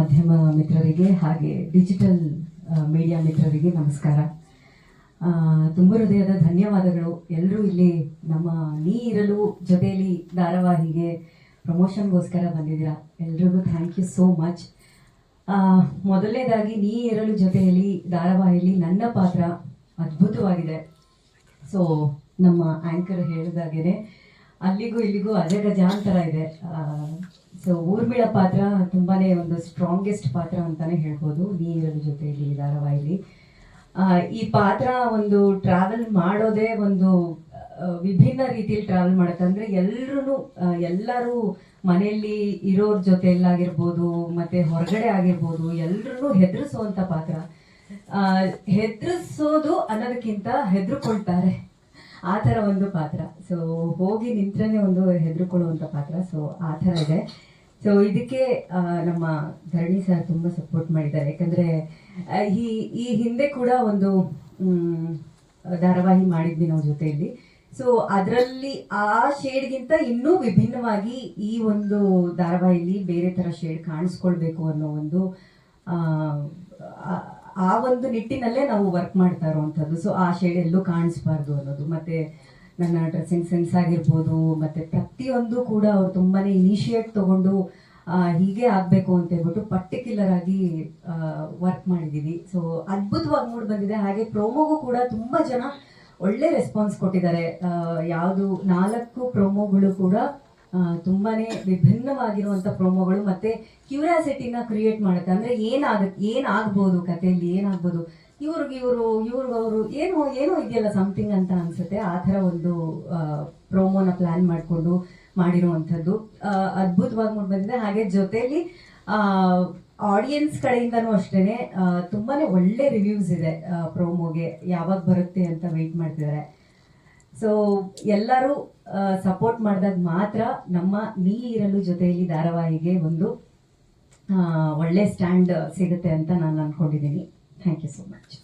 ಮಾಧ್ಯಮ ಮಿತ್ರರಿಗೆ ಹಾಗೆ ಡಿಜಿಟಲ್ ಮೀಡಿಯಾ ಮಿತ್ರರಿಗೆ ನಮಸ್ಕಾರ. ತುಂಬ ಹೃದಯದ ಧನ್ಯವಾದಗಳು. ಎಲ್ಲರೂ ಇಲ್ಲಿ ನಮ್ಮ ನೀ ಇರಲು ಜೊತೆಯಲ್ಲಿ ಧಾರಾವಾಹಿಗೆ ಪ್ರಮೋಷನ್ಗೋಸ್ಕರ ಬಂದಿದ್ದೀರಾ? ಎಲ್ರಿಗೂ ಥ್ಯಾಂಕ್ ಯು ಸೋ ಮಚ್ ಮೊದಲನೇದಾಗಿ ನೀ ಇರಲು ಜೊತೆಯಲ್ಲಿ ಧಾರಾವಾಹಿಯಲ್ಲಿ ನನ್ನ ಪಾತ್ರ ಅದ್ಭುತವಾಗಿದೆ. ಸೊ ನಮ್ಮ ಆ್ಯಂಕರ್ ಹೇಳಿದಾಗೇನೆ ಅಲ್ಲಿಗೂ ಇಲ್ಲಿಗೂ ಅಜಗಜಾಂತರ ಇದೆ. ಸೊ ಊರ್ಮಿಳ ಪಾತ್ರ ತುಂಬಾನೇ ಒಂದು ಸ್ಟ್ರಾಂಗೆಸ್ಟ್ ಪಾತ್ರ ಅಂತಾನೆ ಹೇಳ್ಬೋದು. ನೀರಲ ಜೊತೆಯಲ್ಲಿ, ಧಾರಾವಾಹಿಲಿ. ಈ ಪಾತ್ರ ಒಂದು ಟ್ರಾವೆಲ್ ಮಾಡೋದೇ ಒಂದು ವಿಭಿನ್ನ ರೀತಿಯಲ್ಲಿ ಟ್ರಾವೆಲ್ ಮಾಡುತ್ತೆ. ಅಂದ್ರೆ ಎಲ್ರು ಎಲ್ಲರೂ ಮನೆಯಲ್ಲಿ ಇರೋರ್ ಜೊತೆಯಲ್ಲಾಗಿರ್ಬೋದು, ಮತ್ತೆ ಹೊರಗಡೆ ಆಗಿರ್ಬೋದು ಎಲ್ಲರೂ ಹೆದರಿಸುವಂಥ ಪಾತ್ರ. ಹೆದರಿಸೋದು ಅನ್ನೋದಕ್ಕಿಂತ ಹೆದರ್ಕೊಳ್ತಾರೆ. ಆ ಥರ ಒಂದು ಪಾತ್ರ. ಸೊ ಹೋಗಿ ನಿಂತ್ರೇ ಒಂದು ಹೆದರ್ಕೊಳ್ಳುವಂಥ ಪಾತ್ರ. ಸೊ ಆ ಥರ ಇದೆ. ಸೊ ಇದಕ್ಕೆ ನಮ್ಮ ಧರಣಿ ಸರ್ ತುಂಬ ಸಪೋರ್ಟ್ ಮಾಡಿದ್ದಾರೆ. ಯಾಕಂದರೆ ಈ ಈ ಹಿಂದೆ ಕೂಡ ಒಂದು ಧಾರಾವಾಹಿ ಮಾಡಿದ್ವಿ ನಾವು ಜೊತೆಯಲ್ಲಿ. ಸೊ ಅದರಲ್ಲಿ ಆ ಶೇಡ್ಗಿಂತ ಇನ್ನೂ ವಿಭಿನ್ನವಾಗಿ ಈ ಒಂದು ಧಾರಾವಾಹಿಲಿ ಬೇರೆ ಥರ ಶೇಡ್ ಕಾಣಿಸ್ಕೊಳ್ಬೇಕು ಅನ್ನೋ ಒಂದು ಆ, ಒಂದು ನಿಟ್ಟಿನಲ್ಲೇ ನಾವು ವರ್ಕ್ ಮಾಡ್ತಾ ಇರುವಂಥದ್ದು. ಸೊ ಆ ಶೇಡ್ ಎಲ್ಲೂ ಕಾಣಿಸ್ಬಾರ್ದು ಅನ್ನೋದು. ಮತ್ತೆ ನನ್ನ ಡ್ರೆಸ್ಸಿಂಗ್ ಸೆನ್ಸ್ ಆಗಿರ್ಬೋದು ಮತ್ತೆ ಪ್ರತಿಯೊಂದು ಕೂಡ ಅವ್ರು ತುಂಬಾನೇ ಇನಿಷಿಯೇಟ್ ತಗೊಂಡು ಹೀಗೆ ಆಗಬೇಕು ಅಂತ ಹೇಳ್ಬಿಟ್ಟು ಪರ್ಟಿಕ್ಯುಲರ್ ಆಗಿ ವರ್ಕ್ ಮಾಡಿದ್ದೀವಿ ಸೊ ಅದ್ಭುತವಾಗಿ ಮೂಡ್ ಬಂದಿದೆ. ಹಾಗೆ ಪ್ರೋಮೋಗೂ ಕೂಡ ತುಂಬ ಜನ ಒಳ್ಳೆ ರೆಸ್ಪಾನ್ಸ್ ಕೊಟ್ಟಿದ್ದಾರೆ. ಯಾವುದು ನಾಲ್ಕು ಪ್ರೋಮೋಗಳು ಕೂಡ ತುಂಬಾನೇ ವಿಭಿನ್ನವಾಗಿರುವಂತ ಪ್ರೋಮೋಗಳು ಮತ್ತೆ ಕ್ಯೂರಿಯಾಸಿಟಿನ ಕ್ರಿಯೇಟ್ ಮಾಡುತ್ತೆ. ಅಂದ್ರೆ ಏನಾಗುತ್ತೆ ಏನಾಗ್ಬೋದು ಕಥೆಯಲ್ಲಿ, ಏನಾಗ್ಬೋದು? ಇವ್ರಿಗೆ ಇವರು ಇವ್ರಿಗೆ ಅವರು ಏನೋ ಏನೋ ಇದೆಯಲ್ಲ ಸಮಥಿಂಗ್ ಅಂತ ಅನ್ಸುತ್ತೆ. ಆ ಥರ ಒಂದು ಪ್ರೋಮೋನ ಪ್ಲಾನ್ ಮಾಡಿಕೊಂಡು ಮಾಡಿರುವಂಥದ್ದು. ಅದ್ಭುತವಾಗಿ ಮೂಡಿ ಬಂದಿದೆ ಹಾಗೆ ಜೊತೆಯಲ್ಲಿ ಆಡಿಯನ್ಸ್ ಕಡೆಯಿಂದನೂ ಅಷ್ಟೇನೆ ತುಂಬಾ ಒಳ್ಳೆ ರಿವ್ಯೂಸ್ ಇದೆ ಪ್ರೋಮೋಗೆ ಯಾವಾಗ ಬರುತ್ತೆ ಅಂತ ವೆಯ್ಟ್ ಮಾಡ್ತಿದ್ದಾರೆ. ಸೊ ಎಲ್ಲರೂ ಸಪೋರ್ಟ್ ಮಾಡಿದಾಗ ಮಾತ್ರ ನಮ್ಮ ನೀ ಇರಲು ಜೊತೆಯಲ್ಲಿ ಧಾರಾವಾಹಿಗೆ ಒಂದು ಒಳ್ಳೆ ಸ್ಟ್ಯಾಂಡ್ ಸಿಗುತ್ತೆ ಅಂತ ನಾನು ಅನ್ಕೊಂಡಿದ್ದೀನಿ. Thank you so much